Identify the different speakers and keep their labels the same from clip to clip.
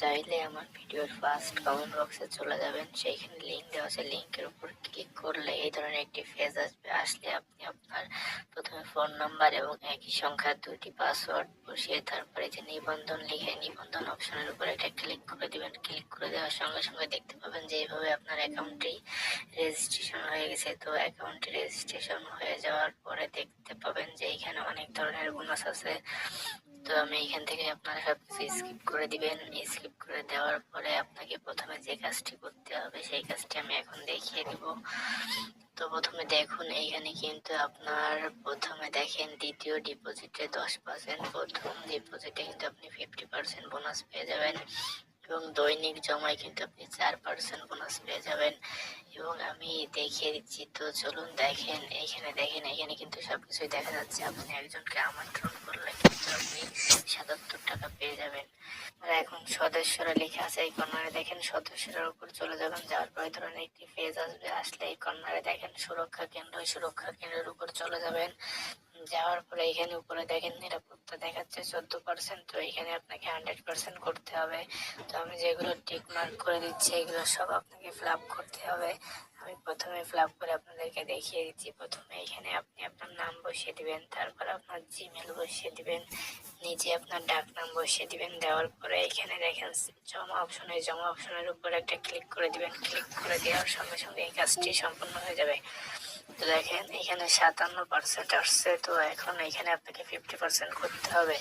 Speaker 1: চাইলে আমার ভিডিওর ফার্স্ট কমেন্ট বক্সে চলে যাবেন। সেইখানে লিঙ্ক দেওয়া আছে। লিঙ্কের উপর ক্লিক করলে এই ধরনের একটি ফেজ আসবে। আসলে আপনি আপনার প্রথমে ফোন নাম্বার এবং একই সংখ্যার দুটি পাসওয়ার্ড বসিয়ে তারপরে যে নিবন্ধন লিখে নিবন্ধন অপশনের উপর একটা ক্লিক করে দেবেন। ক্লিক করে দেওয়ার সঙ্গে সঙ্গে দেখতে পাবেন যে এইভাবে আপনার অ্যাকাউন্টটি রেজিস্ট্রেশন হয়ে গেছে। তো অ্যাকাউন্টটি রেজিস্ট্রেশন হয়ে যাওয়ার পরে দেখতে পাবেন যে এখানে অনেক ধরনের বোনাস আছে। তো আমি এখান থেকে আপনারা সবকিছু স্কিপ করে দিবেন। স্কিপ করে দেওয়ার পরে আপনাকে প্রথমে যে কাজটি করতে হবে, সেই কাজটি আমি এখন দেখিয়ে দিব। তো প্রথমে দেখুন এইখানে কিন্তু আপনার প্রথমে দেখেন দ্বিতীয় ডিপোজিটে দশ পার্সেন্ট প্রথম ডিপোজিটে কিন্তু আপনি ফিফটি পার্সেন্ট বোনাস পেয়ে যাবেন। এবং দৈনিক জমায় কিন্তু আপনি চার পার্সেন্ট বোনাস পেয়ে যাবেন। এবং আমি দেখিয়ে দিচ্ছি, তো চলুন দেখেন এইখানে দেখেন, এখানে কিন্তু সবকিছুই দেখা যাচ্ছে। আপনি একজনকে আমন্ত্রণ করলে কিন্তু আপনি সাতাত্তর টাকা পেয়ে যাবেন। আর এখন সদস্যরা লেখা আছে এই কর্নারে দেখেন সদস্যরার উপর চলে যাবেন, যাওয়ার পরে ধরেন একটি পেজ আসবে, আসলে এই কর্নারে দেখেন সুরক্ষা কেন্দ্র, সুরক্ষা কেন্দ্রের উপর চলে যাবেন। যাওয়ার পরে এখানে উপরে দেখেন নিরাপত্তা দেখাচ্ছে চোদ্দ পার্সেন্ট তো এখানে আপনাকে হান্ড্রেড পার্সেন্ট করতে হবে। তো আমি যেগুলো টিক মার্ক করে দিচ্ছি, এগুলো সব আপনাকে ফিল করতে হবে। আমি প্রথমে ফিল করে আপনাদেরকে দেখিয়ে দিচ্ছি। প্রথমে এখানে আপনি আপনার নাম বসিয়ে দিবেন, তারপর আপনার জিমেল বসিয়ে দিবেন, নিচে আপনার ডাক নাম বসিয়ে দিবেন, দেওয়ার পরে এখানে দেখেন জমা অপশনে জমা অপশনের উপর একটা ক্লিক করে দিবেন। ক্লিক করে দেওয়ার সঙ্গে সঙ্গে এই কাজটি সম্পন্ন হয়ে যাবে। দেখেন এখানে সাতান্ন পার্সেন্ট আসছে তো এখন এখানে আপনাকে ফিফটি পার্সেন্ট করতে হবে।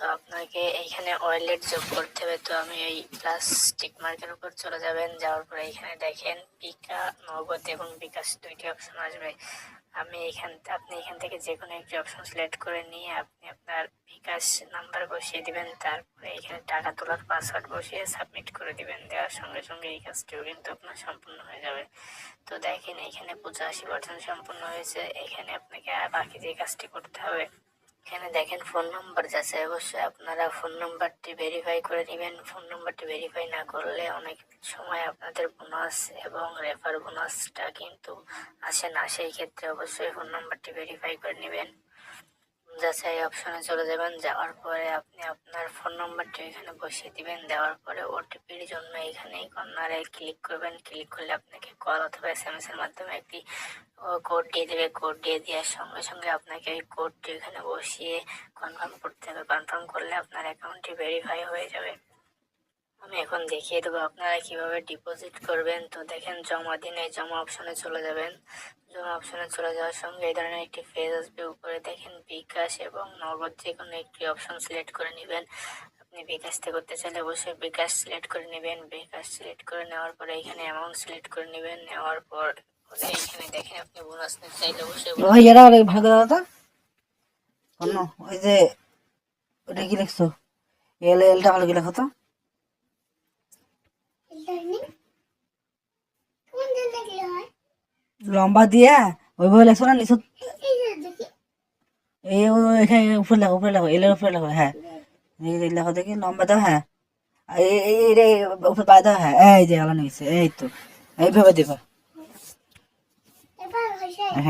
Speaker 1: তো আপনাকে এইখানে ওয়ালেট যোগ করতে হবে। তো আমি এই প্লাস্টিক মার্কের উপর চলে যাবেন, যাওয়ার পরে এখানে দেখেন পিকা নগদ এবং বিকাশ দুইটি অপশন আসবে। আমি এখান, আপনি এখান থেকে যে কোনো একটি অপশন সিলেক্ট করে নিয়ে আপনি আপনার বিকাশ নাম্বার বসিয়ে দিবেন। তারপরে এখানে টাকা তোলার পাসওয়ার্ড বসিয়ে সাবমিট করে দিবেন। দেওয়ার সঙ্গে সঙ্গে এই কাজটিও কিন্তু আপনার সম্পূর্ণ হয়ে যাবে। তো দেখেন এখানে পঁচাশি পার্সেন্ট সম্পূর্ণ হয়েছে। এখানে আপনাকে বাকি যে কাজটি করতে হবে এখানে দেখেন ফোন নাম্বার যাচ্ছে। অবশ্যই আপনারা ফোন নাম্বারটি ভেরিফাই করে নেবেন। ফোন নাম্বারটি ভেরিফাই না করলে অনেক সময় আপনাদের বোনাস এবং রেফার বোনাসটা কিন্তু আসে না। সেই ক্ষেত্রে অবশ্যই ফোন নাম্বারটি ভেরিফাই করে নেবেন। যাচাই অপশনে চলে যাবেন। যাওয়ার পরে আপনি আপনার ফোন নম্বরটি এখানে বসিয়ে দিবেন। দেওয়ার পরে ওটিপির জন্য এখানে এই কর্নারে ক্লিক করবেন। ক্লিক করলে আপনাকে কল অথবা এস এম এস এর মাধ্যমে একটি কোড দিয়ে দেবে। কোড দিয়ে দেওয়ার সঙ্গে সঙ্গে আপনাকে ওই কোডটি এখানে বসিয়ে কনফার্ম করতে হবে। কনফার্ম করলে আপনার অ্যাকাউন্টটি ভেরিফাই হয়ে যাবে। আমি এখন দেখিয়ে দেবো আপনারা কীভাবে ডিপোজিট করবেন। তো দেখেন, জমা দিন জমা অপশনে চলে যাবেন। জমা অপশনে চলে যাওয়ার সঙ্গে এই ধরনের একটি ফেজ আসবে। উপরে দেখেন, বিকাশ এবং নগদ যে কোনো একটি অপশন সিলেক্ট করে নেবেন। আপনি বিকাশ থেকে করতে চাইলে অবশ্যই বিকাশ সিলেক্ট করে নেবেন। বিকাশ সিলেক্ট করে নেওয়ার পরে এখানে অ্যামাউন্ট সিলেক্ট করে নেবেন। নেওয়ার পর এখানে দেখেন, আপনি বোনাস নিতে চাইলে অবশ্যই
Speaker 2: ভালো করে দাদা। অন্য ওই যে, ওটা কি লিখছো? এল এলটা ভালো কি লেখো তো। লম্বা দিয়ে ওইভাবে লেখছো না নিচু এই এখানে উপরে লেখো উপরে লেখো এলের উপরে লেখো হ্যাঁ। এই লেখো দেখি লম্বা দাও হ্যাঁ। এই উপরে পায়ে দাও হ্যাঁ। এই যে আলানো গেছে এই তো। এইভাবে দেবা। হ্যাঁ।